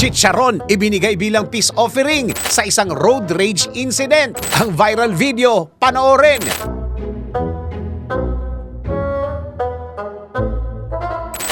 Chicharon ibinigay bilang peace offering sa isang road rage incident. Ang viral video, panoorin!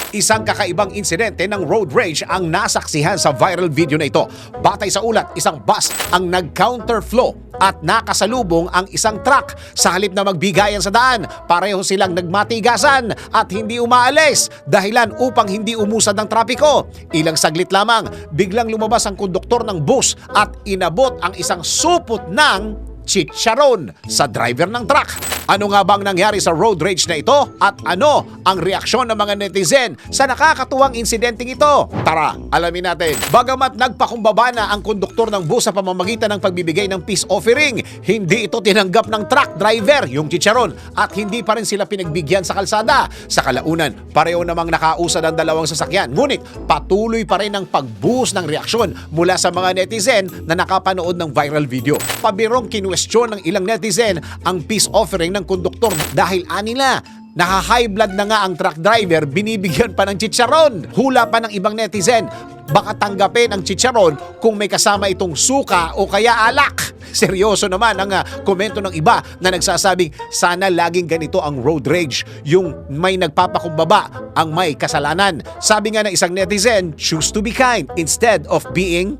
Isang kakaibang insidente ng road rage ang nasaksihan sa viral video na ito. Batay sa ulat, isang bus ang nag-counterflow at nakasalubong ang isang truck. Sa halip na magbigayan sa daan, pareho silang nagmatigasan at hindi umaalis dahilan upang hindi umusad ng trapiko. Ilang saglit lamang, biglang lumabas ang konduktor ng bus at inabot ang isang supot ng chicharon sa driver ng truck. Ano nga bang nangyari sa road rage na ito at ano ang reaksyon ng mga netizen sa nakakatuwang insidenteng ito? Tara, alamin natin. Bagamat nagpakumbaba na ang konduktor ng bus sa pamamagitan ng pagbibigay ng peace offering, hindi ito tinanggap ng truck driver, yung chicharon, at hindi pa rin sila pinagbigyan sa kalsada. Sa kalaunan, pareho namang nakausad ang dalawang sasakyan. Ngunit patuloy pa rin ang pagbuhos ng reaksyon mula sa mga netizen na nakapanood ng viral video. Pabirong kinwestiyon ng ilang netizen ang peace offering ng konduktor dahil anila Naka-high blood na nga ang truck driver, binibigyan pa ng chicharon. Hula pa ng ibang netizen, baka tanggapin ang chicharon kung may kasama itong suka o kaya alak. Seryoso naman ang ah, komento ng iba na nagsasabing sana laging ganito ang road rage, yung may nagpapakumbaba ang may kasalanan. Sabi nga ng isang netizen, choose to be kind instead of being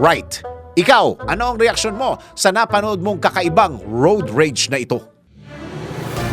right. Ikaw, ano ang reaksyon mo sa napanood mong kakaibang road rage na ito?